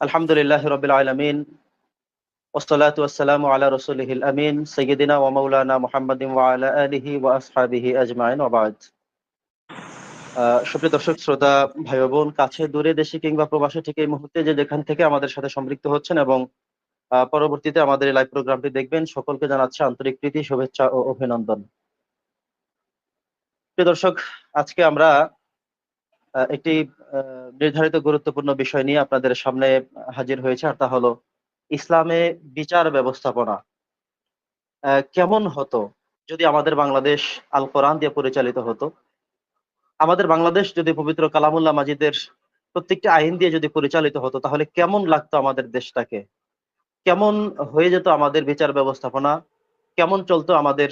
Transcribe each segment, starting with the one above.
আলহামদুলিল্লাহ রবিল আলমিন ওসলাত ওয়াসালাম আলা রসুলহিল আমিন সৈয়দিনা ওয়া মাওলানা মুহাম্মাদিন ওয়া আলা আজমাইন ওবাদ সুপ্রিয় দর্শক, শ্রোতা ভাই বোন কাছে দূরে দেশে কিংবা প্রবাসে ঠিক এই মুহূর্তে যে যেখান থেকে আমাদের সাথে সম্পৃক্ত হচ্ছেন এবং পরবর্তীতে আমাদের লাইভ প্রোগ্রামটি দেখবেন, সকলকে জানাচ্ছে আন্তরিক প্রীতি, শুভেচ্ছা ও অভিনন্দন। প্রিয় দর্শক, আজকে আমরা একটি, আহ নির্ধারিত গুরুত্বপূর্ণ বিষয় নিয়ে আপনাদের সামনে হাজির হয়েছে, আর তা হলো ইসলামে বিচার ব্যবস্থাপনা। কেমন হতো যদি আমাদের বাংলাদেশ আল কোরআন দিয়ে পরিচালিত হতো? আমাদের বাংলাদেশ যদি পবিত্র কালামুল্লাহ মাজিদের প্রত্যেকটি আইন দিয়ে যদি পরিচালিত হতো, তাহলে কেমন লাগতো আমাদের দেশটাকে? কেমন হয়ে যেত আমাদের বিচার ব্যবস্থাপনা? কেমন চলতো আমাদের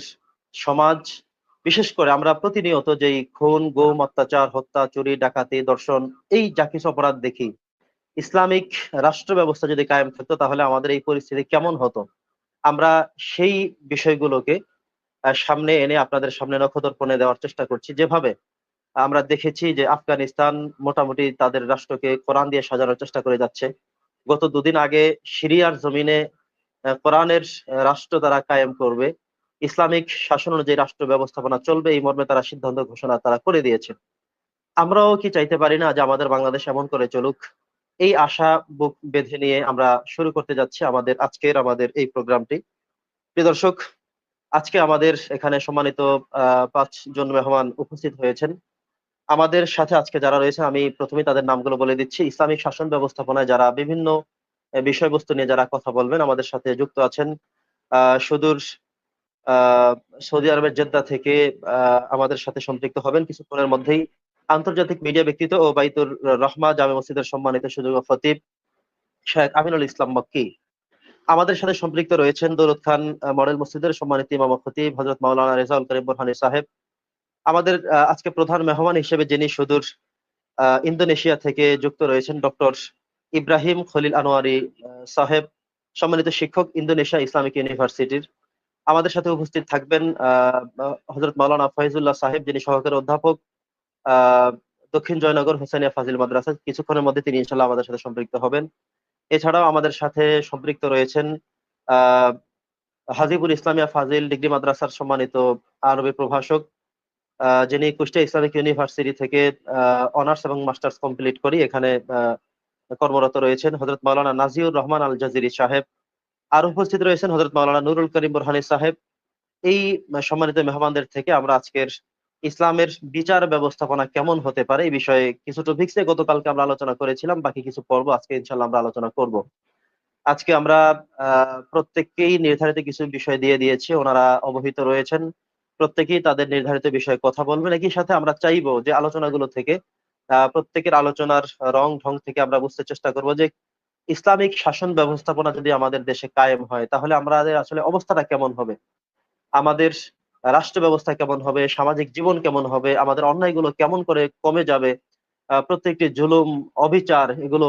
সমাজ? বিশেষ করে আমরা প্রতিনিয়ত যেই খুন, গুম, অত্যাচার, হত্যা, চুরি, ডাকাতি, দর্শন, এই যা কিছু অপরাধ দেখি, ইসলামিক রাষ্ট্র ব্যবস্থা যদি কায়েম থাকতো, তাহলে আমাদের এই পরিস্থিতি কেমন হতো? আমরা সেই বিষয়গুলোকে সামনে এনে আপনাদের সামনে নখদর্পণে দেওয়ার চেষ্টা করছি। যেভাবে আমরা দেখেছি যে আফগানিস্তান মোটামুটি তাদের রাষ্ট্রকে কোরআন দিয়ে সাজানোর চেষ্টা করে যাচ্ছে। গত দুদিন আগে সিরিয়ার জমিনে কোরআনের রাষ্ট্র তারা কায়েম করবে। ইসলামিক শাসন অনুযায়ী রাষ্ট্র ব্যবস্থাপনা চলবে, এই মর্মে তারা সিদ্ধান্ত ঘোষণা তারা করে দিয়েছে। আমরাও কি চাইতে পারি না যে আমাদের বাংলাদেশ এমন করে চলুক? এই আশা বুক বেঁধে নিয়ে আমরা শুরু করতে যাচ্ছি আমাদের আজকের আমাদের এই প্রোগ্রামটি। প্রিয় দর্শক, আজকে আমাদের এখানে সম্মানিত পাঁচ জন মেহমান উপস্থিত হয়েছেন। আমাদের সাথে আজকে যারা রয়েছে, আমি প্রথমে তাদের নামগুলো বলে দিচ্ছি। ইসলামিক শাসন ব্যবস্থাপনায় যারা বিভিন্ন বিষয়বস্তু নিয়ে যারা কথা বলবেন, আমাদের সাথে যুক্ত আছেন, আহ, সুদূর সৌদি আরবের জেদ্দা থেকে আমাদের সাথে সম্পৃক্ত হবেন। কিছুক্ষণের মধ্যেই আন্তর্জাতিক মিডিয়া ব্যক্তিত্ব ও বাইতুর রহমা জামে মসজিদের সম্মানিত সুযোগ ফতিব শেখ আমিনুল ইসলাম মক্কি। আমাদের সাথে সম্পৃক্ত রয়েছেন দৌলত খান মডেল মসজিদের সম্মানিত ইমাম খতিব হজরত মাওলানা রেজাউল করিম বোরহানি সাহেব। আমাদের আজকে প্রধান মেহমান হিসেবে যিনি সুদূর ইন্দোনেশিয়া থেকে যুক্ত রয়েছেন ডক্টর ইব্রাহিম খলিল আনোয়ারি সাহেব। সম্মানিত শিক্ষক ইন্দোনেশিয়া ইসলামিক ইউনিভার্সিটির আমাদের সাথে উপস্থিত থাকবেন হজরত মাওলানা ফয়জুল্লাহ সাহেব, যিনি সহকারী অধ্যাপক দক্ষিণ জয়নগর হোসেনিয়া ফাজিল মাদ্রাসা। কিছুক্ষণের মধ্যে তিনি ইনশাল্লাহ আমাদের সাথে সম্পৃক্ত হবেন। এছাড়াও আমাদের সাথে সম্পৃক্ত রয়েছেন হাজিবুল ইসলামিয়া ফাজিল ডিগ্রি মাদ্রাসার সম্মানিত আরবি প্রভাষক যিনি কুষ্টিয়া ইসলামিক ইউনিভার্সিটি থেকে অনার্স এবং মাস্টার্স কমপ্লিট করি এখানে কর্মরত রয়েছেন। হজরত মাওলানা নাজিউর রহমান আল জাজিরি সাহেব আর উপস্থিত রয়েছেন হজরত মাওলানা নুরুল করিম বোরহানি সাহেব। এই সম্মানিত মেহমানদের থেকে আমরা আজকের ইসলামের বিচার ব্যবস্থাপনা কেমন হতে পারে এই বিষয়ে কিছু টপিক্সে গতকালকে আমরা আলোচনা করেছিলাম, বাকি কিছু পর্ব আজকে ইনশাল্লাহ আমরা আলোচনা করব। আজকে আমরা প্রত্যেককেই নির্ধারিত কিছু বিষয় দিয়ে দিয়েছি, ওনারা অবহিত রয়েছেন, প্রত্যেকেই তাদের নির্ধারিত বিষয়ে কথা বলবেন। একই সাথে আমরা চাইব যে আলোচনাগুলো থেকে প্রত্যেকের আলোচনার রং ঢং থেকে আমরা বুঝতে চেষ্টা করব যে ইসলামিক শাসন ব্যবস্থাপনা যদি আমাদের দেশে কায়েম হয়, তাহলে আমাদের আসলে অবস্থাটা কেমন হবে? আমাদের রাষ্ট্র ব্যবস্থা কেমন হবে? সামাজিক জীবন কেমন হবে? আমাদের অন্যায়গুলো কেমন করে কমে যাবে? প্রত্যেকটি জুলুম, অবিচার এগুলো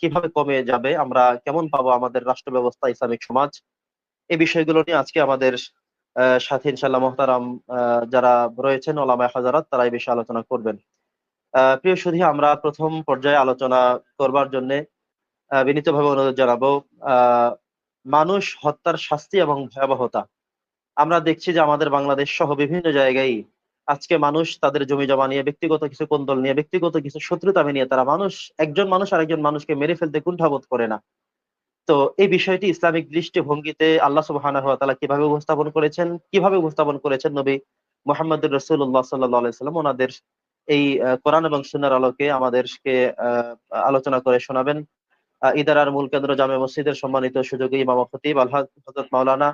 কীভাবে কমে যাবে? আমরা কেমন পাবো আমাদের রাষ্ট্র ব্যবস্থা, ইসলামিক সমাজ? এই বিষয়গুলো নিয়ে আজকে আমাদের সাথে ইনশাল্লাহ মোহতারাম যারা রয়েছেন, ওলামায় হাজারাত তারা এই বিষয়ে আলোচনা করবেন। প্রিয় সুধী, আমরা প্রথম পর্যায়ে আলোচনা করবার জন্য বিনীতভাবে অনুরোধ জানাব মানুষ হত্যার শাস্তি এবং ভয়াবহতা। আমরা দেখছি যে আমাদের বাংলাদেশ সহ বিভিন্ন জায়গায় আজকে মানুষ তাদের জমি জমা নিয়ে, ব্যক্তিগত কিছু কোন্দল নিয়ে, ব্যক্তিগত কিছু শত্রুতা নিয়ে তারা মানুষ, একজন মানুষ আরেকজন মানুষকে মেরে ফেলতে কুণ্ঠাবোধ করে না। তো এই বিষয়টি ইসলামিক দৃষ্টিভঙ্গিতে আল্লাহ তাআলা কীভাবে উপস্থাপন করেছেন, কীভাবে উপস্থাপন করেছেন নবী মোহাম্মদ আলাইহি সাল্লাম ওনাদের এই কোরআন এবং সুন্নাহর আলোকে আমাদেরকে আলোচনা করে শোনাবেন। ইদারার মূল কেন্দ্র জামে মসজিদের সম্মানিত সুযোগী ইমাম ও খতিব আলহাজ হযরত মাওলানা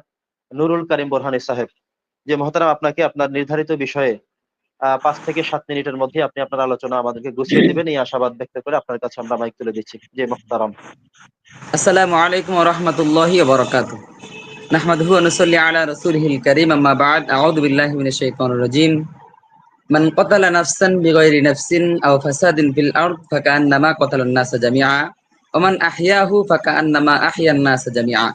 নুরুল করিম বোরহানি সাহেব যে মহতারাম আপনাকে আপনার নির্ধারিত বিষয়ে আহ, পাঁচ থেকে সাত মিনিটের মধ্যে আপনি আপনার আলোচনা আমাদেরকে গুছিয়ে দিবেন এই আশাবাদ ব্যক্ত করে আপনার কাছে আমরা মাইক তুলে দিচ্ছি যে মহতারাম السلام عليكم ورحمة الله وبركاته نحمده ونصلي على رسوله الكريم أما بعد أعوذ بالله من الشيطان الرجيم من قتل نفسا بغير نفس أو فساد في الأرض فكأنما قتل الناس جميعا ومن أحياه فكأنما أحيا الناس جميعا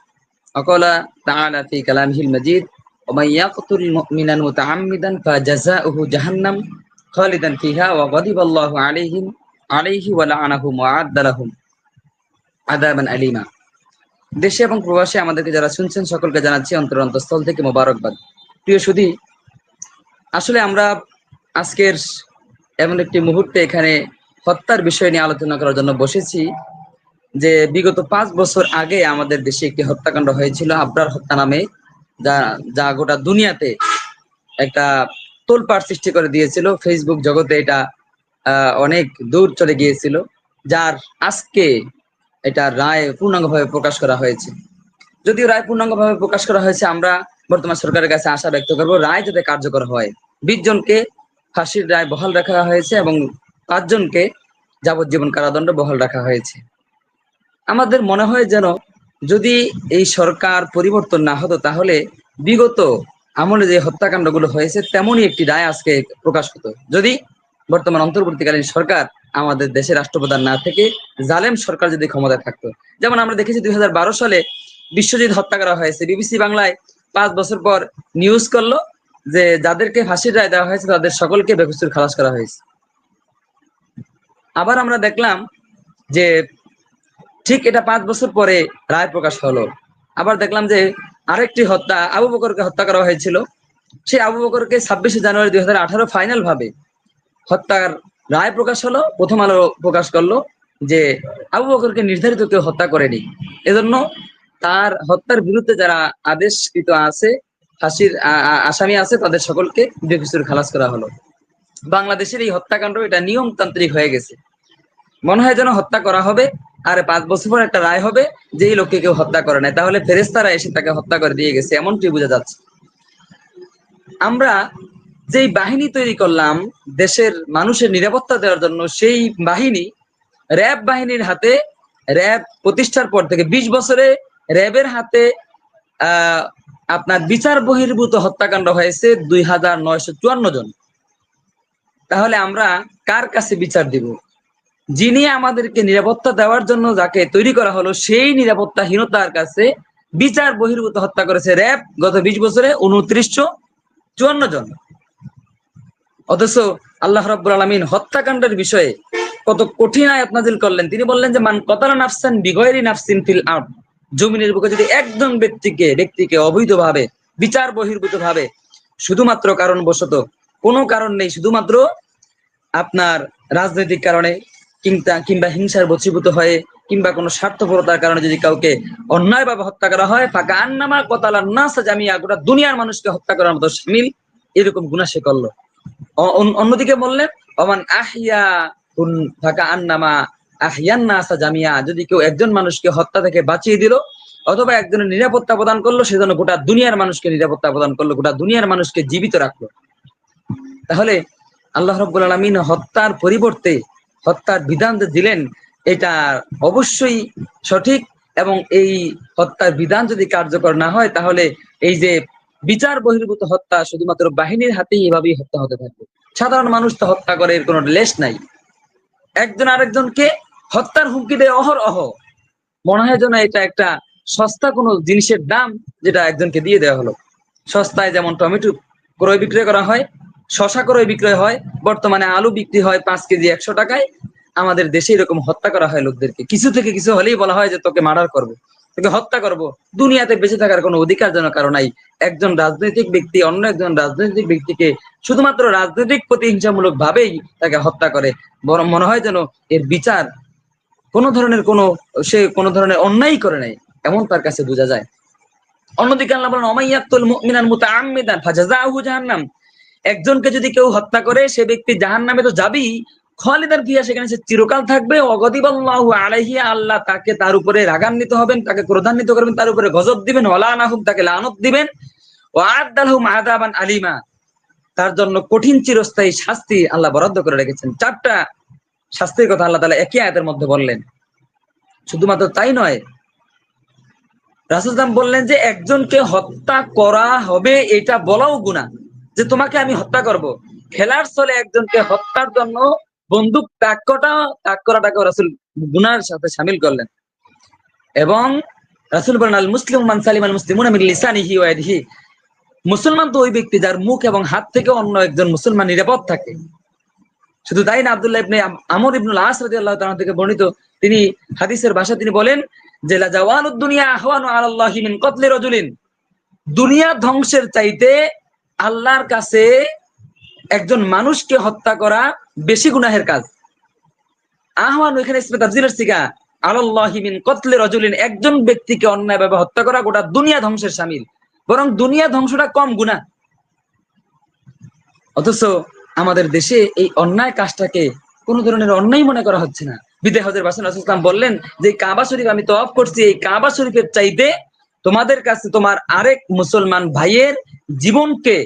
وقال تعالى في كلامه المجيد ومن يقتل مؤمنا متعمدا فجزاؤه جهنم خالدا فيها وغضب الله عليهم عليه ولعنهم وأعد لهم আদাবান আলিমা দেশে এবং প্রবাসে আমাদেরকে যারা শুনছেন সকলকে জানাচ্ছি অন্তর অন্তঃস্থল থেকে মোবারকবাদ প্রিয় সুধী আসলে আমরা আজকের এমন একটি মুহূর্তে এখানে হত্যার বিষয় নিয়ে আলোচনা করার জন্য বসেছি যে বিগত পাঁচ বছর আগে আমাদের দেশে একটি হত্যাকাণ্ড হয়েছিল আবরার হত্যা নামে, যা যা গোটা দুনিয়াতে একটা তোলপাড় সৃষ্টি করে দিয়েছিল। ফেসবুক জগতে এটা অনেক দূর চলে গিয়েছিল, যার আজকে এটা রায় পূর্ণাঙ্গভাবে প্রকাশ করা হয়েছে। যদিও রায় পূর্ণাঙ্গভাবে প্রকাশ করা হয়েছে, আমরা বর্তমান সরকারের কাছে আশা ব্যক্ত করব রায় যাতে কার্যকর হয়। বিশ জনকে ফাঁসির রায় বহাল রাখা হয়েছে এবং পাঁচজনকে যাবজ্জীবন কারাদণ্ড বহাল রাখা হয়েছে। আমাদের মনে হয় যেন যদি এই সরকার পরিবর্তন না হতো, তাহলে বিগত আমলে যে হত্যাকাণ্ডগুলো হয়েছে, তেমনই একটি রায় আজকে প্রকাশ হতো। যদি বর্তমান অন্তর্বর্তীকালীন সরকার আমাদের দেশের রাষ্ট্রপ্রধান না থেকে জালেম সরকার যদি ক্ষমতায় থাকতো। যেমন আমরা দেখেছি দুই হাজার বারো সালে বিশ্বজিৎ হত্যা করা হয়েছে। বিবিসি বাংলায় পাঁচ বছর পর নিউজ করল যে যাদেরকে ফাঁসির রায় দেওয়া হয়েছে, তাদের সকলকে বেকসুর খালাস করা হয়েছে। আবার আমরা দেখলাম যে ঠিক এটা পাঁচ বছর পরে রায় প্রকাশ হলো। আবার দেখলাম যে আরেকটি হত্যা, আবু বকরকে হত্যা করা হয়েছিল। সেই আবু বকরকে ছাব্বিশে জানুয়ারি দুই হাজার আঠারো ফাইনাল ভাবে হত্যার রায় প্রকাশ হলো, প্রথম আলো প্রকাশ করল যে আবু বকরকে নির্ধারিত কেউ হত্যা করেনি। এজন্য তার হত্যার বিরুদ্ধে যারা আদেশকৃত আছে, ফাঁসির আসামি আছে, তাদের সকলকে বেকসুর খালাস করা হলো। বাংলাদেশের এই হত্যাকাণ্ড, এটা নিয়মতান্ত্রিক হয়ে গেছে। মনে হয় যেন হত্যা করা হবে। আর পাঁচ বছর পর একটা রায় হবে যে এই লোককে কেউ হত্যা করে নাই। তাহলে ফেরেস্তারা এসে তাকে হত্যা করে দিয়ে গেছে, এমনটি বোঝা যাচ্ছে। আমরা যেই বাহিনী তৈরি করলাম, দেশের মানুষের নিরাপত্তা দেওয়ার জন্য, সেই বাহিনী, র্যাব বাহিনীর হাতে, র্যাব প্রতিষ্ঠার পর থেকে বিশ বছরে র্যাবের হাতে আপনার বিচার বহির্ভূত হত্যাকাণ্ড হয়েছে দুই হাজার নয়শো চুয়ান্ন জন। তাহলে আমরা কার কাছে বিচার দিব? যিনি আমাদেরকে নিরাপত্তা দেওয়ার জন্য যাকে তৈরি করা হলো, সেই নিরাপত্তাহীনতার কাছে বিচার বহির্ভূত হত্যা করেছে র্যাব গত বিশ বছরে উনত্রিশশো চুয়ান্ন জন। অথচ আল্লাহ রাব্বুল আলমিন হত্যাকাণ্ডের বিষয়ে কত কঠিন আয়াত নাজিল করলেন। তিনি বললেন যে, মান কতালা নাফসান বিগয়রি নাফসিন ফিল আর্ট জমিনের বুকে যদি একজন ব্যক্তিকে ব্যক্তিকে অবৈধভাবে, বিচার বহির্ভূত ভাবে শুধুমাত্র কারণ বশত কোনো কারণ নেই, শুধুমাত্র আপনার রাজনৈতিক কারণে কিংবা কিংবা হিংসার বচীভূত হয়ে, কিংবা কোনো স্বার্থপরতার কারণে যদি কাউকে অন্যায়ভাবে হত্যা করা হয়, ফাঁকা আন্নামা কতালার নাসা জামিয়া, গোটা দুনিয়ার মানুষকে হত্যা করার মতো সামিল এরকম গুণা সে করল। অন্যদিকে বললেন অমান আহিয়া ফাঁকা আন্নামা আহিয়ান জামিয়া, যদি কেউ একজন মানুষকে হত্যা থেকে বাঁচিয়ে দিল, অথবা একজনের নিরাপত্তা প্রদান করল সেজন্য গোটা দুনিয়ার মানুষকে নিরাপত্তা প্রদান করল, গোটা দুনিয়ার মানুষকে জীবিত রাখল। তাহলে আল্লাহ রব্বুল আলমিন হত্যার পরিবর্তে হত্যার বিধান দিলেন, এটা অবশ্যই সঠিক এবং এই হত্যার বিধান যদি কার্যকর না হয়, তাহলে এই যে বিচার বহির্ভূত হত্যা শুধুমাত্র বাহিনীর হাতেই এভাবেই হত্যা হতে থাকবে। সাধারণ মানুষ তো হত্যা করে, এর কোনো লেশ নাই। একজন আরেকজনকে হত্যার হুমকি দেয় অহর অহ মনে হয় যেন এটা একটা সস্তা কোনো জিনিসের দাম যেটা একজনকে দিয়ে দেওয়া হলো। সস্তায় যেমন টমেটো ক্রয় বিক্রয় করা হয় শশা ক্রয় বিক্রয় হয়, বর্তমানে আলু বিক্রি হয় পাঁচ কেজি একশো টাকায়। আমাদের দেশে এরকম হত্যা করা হয় লোকদেরকে। কিছু থেকে কিছু হলেই বলা হয় যে তোকে মার্ডার করব, তোকে হত্যা করব। দুনিয়াতে বেঁচে থাকার কোনো অধিকার যেন কারও নাই। একজন রাজনৈতিক ব্যক্তি অন্য একজন রাজনৈতিক ব্যক্তিকে শুধুমাত্র রাজনৈতিক প্রতিহিংসামূলক ভাবেই তাকে হত্যা করে। বরং মনে হয় যেন এর বিচার কোনো ধরনের কোনো, সে কোনো ধরনের অন্যায় করে নাই, এমন তার কাছে বোঝা যায়। অন্যদিকে আল্লাহ বলেন অমাইয়াতুল মুমিনান মুতাআম্মিদান ফাজাযাহু জাহান্নাম। একজনকে যদি কেউ হত্যা করে, সে ব্যক্তি জাহান নামে তো যাবেই। খালিদান ফিয়া সেখানে সে চিরকাল থাকবে। অগদিবাল্লাহু আলাইহি, আল্লাহ তাকে তার উপরে রাগান্বিত হবেন, তাকে ক্রোধান্বিত করবেন, তার উপরে গজব দিবেন ওয়ালানাহুম তাকে লানত দিবেন। ওয়া আদালহুম আযাবান আলিমা। তার জন্য কঠিন চিরস্থায়ী শাস্তি আল্লাহ বরাদ্দ করে রেখেছেন। চারটা শাস্তির কথা আল্লাহ তাআলা একই আয়াতের মধ্যে বললেন। শুধুমাত্র তাই নয় রাসুলদাম বললেন যে, একজনকে হত্যা করা হবে, এটা বলাও গুণা যে তোমাকে আমি হত্যা করব। খেলার ছলে একজনকে হত্যার জন্য বন্দুক ত্যাগ ত্যাগ করাটাকে রাসুল গুনার সাথে সামিল করলেন। এবং রাসুল বলেন, আল মুসলিম মান সালিম আল মুসলিমুন মিন লিসানিহি ওয়া ইয়াদিহি। মুসলমান তো ওই ব্যক্তি যার মুখ এবং হাত থেকে অন্য একজন মুসলমান নিরাপদ থাকে। শুধু তাই না, আব্দুল্লাহ ইবনে আমর ইবনুল আস রাদিয়াল্লাহু থেকে বর্ণিত তিনি হাদিসের ভাষা তিনি বলেন যে, লা জাওয়ালুদ দুনিয়া আহওয়ানু আলাল্লাহি মিন কতলি রাজুলিন। দুনিয়া ধ্বংসের চাইতে আল্লাহর কাছে একজন মানুষকে হত্যা করা বেশি গুনাহের কাজ। এখানে ইসমে তাফজিলের সিগা আলাল্লাহি মিন কতলি রাজুলিন, একজন ব্যক্তিকে অন্যায়ভাবে হত্যা করা গোটা দুনিয়া ধ্বংসের শামিল বরং দুনিয়া ধ্বংসটা কম গুনাহ। অথচ আমাদের দেশে এই অন্যায় কাজটাকে কোন ধরনের অন্যায় মনে করা হচ্ছে না। বিদে হজের বাসন বললেন, যে কাবা শরীফ আমি তওয়াফ করছি, এই কাবা শরীফের চাইতে তোমাদের কাছে তোমার আরেক মুসলমান ভাইয়ের জীবনকে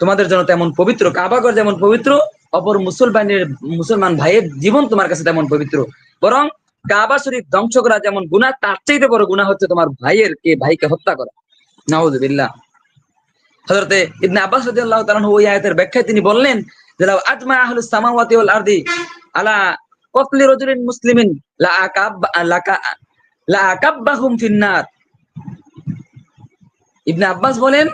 তোমাদের জন্য তেমন পবিত্র কাবাগর যেমন পবিত্র, অপর মুসলমানের, মুসলমান ভাইয়ের জীবন তোমার কাছে তেমন পবিত্র। বরং কাবা শরীফ ধ্বংস করা যেমন গুনাহ, তার চাইতে বড় গুনাহ হচ্ছে তোমার ভাইয়ের কে ভাইকে হত্যা করা। নাউযুবিল্লাহ হযরতে ইবনে আব্বাস রাদিয়াল্লাহু তাআলা ওই আয়াতের ব্যাখ্যায় তিনি বললেন যে, লাউ আজমা আহলুস সামাওয়াতি ওয়াল আরদি আলা কতলি রাজুলিন মুসলিমিন, লা আকাব, লা আকাব্বাহুম ফিন্নার ইবনে আব্বাস বলেন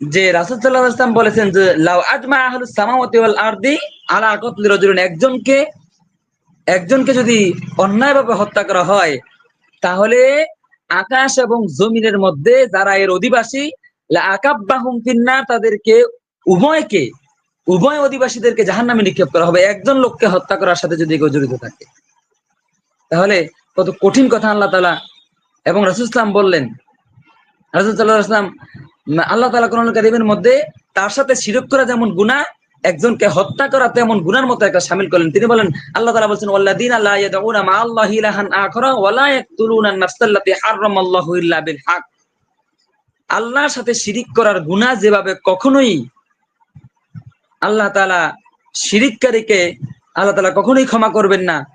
যে সাল্লাল্লাহু আলাইহি বলেছেন যে, লাউ আজমা আহলুস সামাওয়াতি ওয়াল আরদি আলা কতলি রাজুলিন একজনকে একজনকে যদি অন্যায়ভাবে হত্যা করা হয়, তাহলে আকাশ এবং জমিনের মধ্যে যারা এর অধিবাসী আকাব্বাহুম ফিন্নার, তাদেরকে উভয়কে, উভয় অধিবাসীদেরকে জাহান্নামে নিক্ষেপ করা হবে। একজন লোককে হত্যা করার সাথে যদি কেউ জড়িত থাকে। তাহলে কত কঠিন কথা আল্লাহ তালা এবং রাসুল ইসলাম বললেন রাসুল আল্লাহ তালা কোরআন কারিমের মধ্যে তার সাথে শিরক করা যেমন গুণা একজনকে হত্যা করা তেমন গুনার মতো একটা শামিল করলেন। তিনি বলেন, আল্লাহ তাআলা বলছেন লা ইয়াদউনা মা আল্লাহি আল্লাহর সাথে শিরিক করার গুনাহ যেভাবে কখনোই আল্লাহ তাআলা শিরিককারীকে, আল্লাহ তাআলা কখনোই ক্ষমা করবেন না।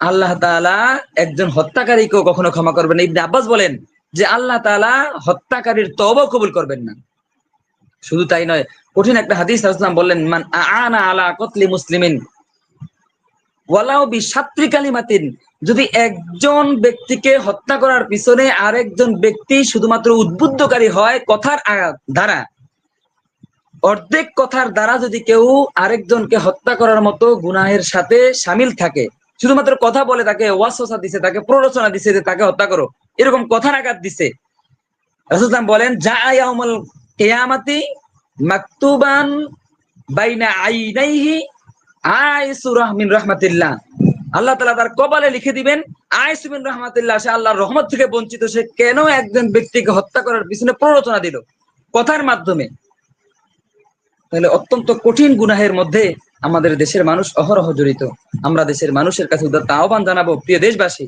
আল্লাহ তাআলা একজন হত্যাকারীকেও কখনো ক্ষমা করবেন না। ইবনে আব্বাস বলেন যে আল্লাহ তাআলা হত্যাকারীর তওবা কবুল করবেন না। শুধু তাই নয়, কঠিন একটা হাদিস রাসূলুল্লাহ বললেন, মান আনা আলা কতলি মুসলিমিন, ওয়ালাউ বি সাত্রি কালিমাতিন, যদি একজন ব্যক্তিকে হত্যা করার পিছনে আরেকজন ব্যক্তি শুধুমাত্র উদ্বুদ্ধকারী হয় কথার দ্বারা, অর্ধেক কথার দ্বারা যদি কেউ আরেকজনকে হত্যা করার মতো গুনাহের সাথে সামিল থাকে শুধুমাত্র কথা বলে তাকে ওয়াসওয়াসা দিছে, তাকে প্ররোচনা দিছে যে তাকে হত্যা করো। এরকম কথার আঘাত দিছে। রাসূলুল্লাহ বলেন যা ইয়াউমুল কিয়ামাতি মাকতুবান বাইনা আইনাইহি আইসুর মিন রাহমাতিল্লাহ। আল্লাহ তাআলা তার কপালে লিখে দিবেন, আইসু মিন রাহমাতিল্লাহ, সে আল্লাহর রহমত থেকে বঞ্চিত, সে কেন একজন ব্যক্তিকে হত্যা করার পিছনে প্ররোচনা দিল? কথার মাধ্যমে। তাহলে অত্যন্ত কঠিন গুনাহের মধ্যে আমাদের দেশের মানুষ অহরহ জড়িত। আমরা দেশের মানুষের কাছে উদাত্ত আহ্বান জানাব, প্রিয় দেশবাসী।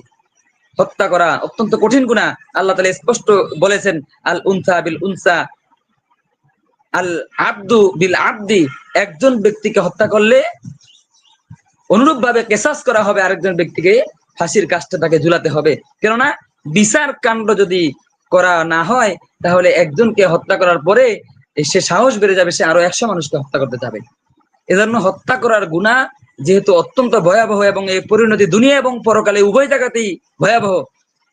হত্যা করা অত্যন্ত কঠিন গুনাহ আল্লাহ তাআলা স্পষ্ট বলেছেন, আল উনসা বিল উনসা, আল আব্দু বিল আব্দি। একজন ব্যক্তিকে হত্যা করলে অনুরূপ ভাবে কেসাস করা হবে, আরেকজন ব্যক্তিকে ফাঁসির কাজটা তাকে ঝুলাতে হবে। কেননা, বিচার কাণ্ড যদি করা না হয়, তাহলে একজনকে হত্যা করার পরে সে সাহস বেড়ে যাবে, সে আরও একশো মানুষকে হত্যা করতে যাবে। এজন্য হত্যা করার গুণা যেহেতু অত্যন্ত ভয়াবহ এবং এই পরিণতি দুনিয়া এবং পরকালে উভয় জায়গাতেই ভয়াবহ।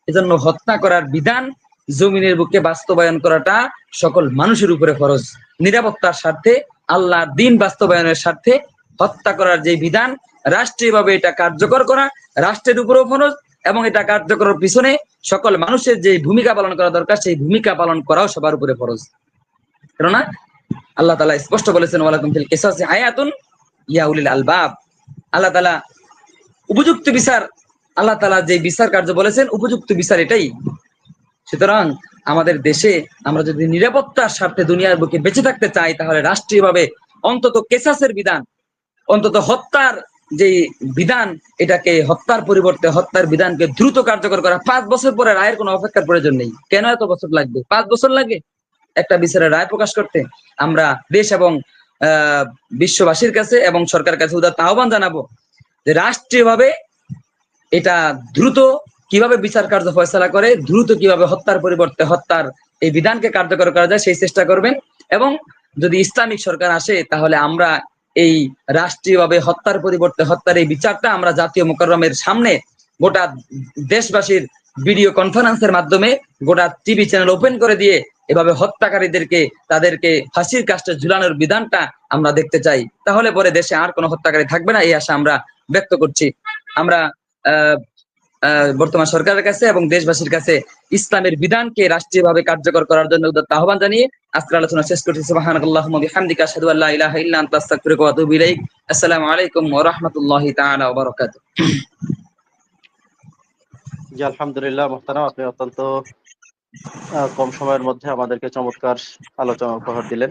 এজন্য হত্যা করার বিধান জমিনের বুকে বাস্তবায়ন করাটা সকল মানুষের উপরে ফরজ। নিরাপত্তার স্বার্থে, আল্লাহর দিন বাস্তবায়নের স্বার্থে হত্যা করার যে বিধান, রাষ্ট্রীয়ভাবে এটা কার্যকর করা রাষ্ট্রের উপরেও ফরজ এবং এটা কার্যকরের পিছনে সকল মানুষের যে ভূমিকা পালন করা দরকার, সেই ভূমিকা পালন করাও সবার উপরে ফরজ। কেননা আল্লাহ তালা স্পষ্ট বলেছেন, ওয়ালাকুম ফিল কিসাসি হায়াতুন ইয়া উলিল আলবাব। আল্লাহ তালা উপযুক্ত বিচার, আল্লাহ তালা যে বিচার কার্য বলেছেন, উপযুক্ত বিচার এটাই। সুতরাং আমাদের দেশে আমরা যদি নিরাপত্তার স্বার্থে দুনিয়ার বুকে বেঁচে থাকতে চাই, তাহলে রাষ্ট্রীয়ভাবে অন্তত কেসাসের বিধান, অন্তত হত্যার যে বিধান, এটাকে হত্যার পরিবর্তে হত্যার বিধানকে দ্রুত কার্যকর করা। পাঁচ বছর পরে রায়ের কোনো অপেক্ষার প্রয়োজন নেই। কেন এত বছর লাগবে? পাঁচ বছর লাগে? একটা বিচারের রায় প্রকাশ করতে আমরা দেশ এবং বিশ্ববাসীর কাছে এবং সরকারের কাছে উদার আহ্বান জানাব যে রাষ্ট্রীয়ভাবে এটা দ্রুত কীভাবে বিচার কার্য ফয়সলা করে, দ্রুত কীভাবে হত্যার পরিবর্তে হত্যার এই বিধানকে কার্যকর করা যায় সেই চেষ্টা করবেন এবং যদি ইসলামিক সরকার আসে তাহলে আমরা এই রাষ্ট্রীয়ভাবে হত্যার পরিবর্তে হত্যার এই বিচারটা আমরা জাতীয় মোকাররমের সামনে গোটা দেশবাসীর ভিডিও কনফারেন্সের মাধ্যমে গোটা টিভি চ্যানেল ওপেন করে দিয়ে এভাবে হত্যাকারীদেরকে, তাদেরকে হাসির কাজটা ঝুলানোর বিধানটা আমরা দেখতে চাই। তাহলে পরে দেশে আর কোনো হত্যাকারী থাকবে না, এই আশা আমরা ব্যক্ত করছি। আমরা বর্তমান সরকারের কাছে এবং দেশবাসীর কাছে ইসলামের বিধানকে রাষ্ট্রীয়ভাবে কার্যকর করার জন্য আহ্বান জানিয়ে আজকের আলোচনা শেষ করছি। আসসালামু আলাইকুম ওয়া আলহামদুলিল্লাহ, মোহতারাম। আপনি অত্যন্ত কম সময়ের মধ্যে আমাদেরকে চমৎকার আলোচনা উপহার দিলেন।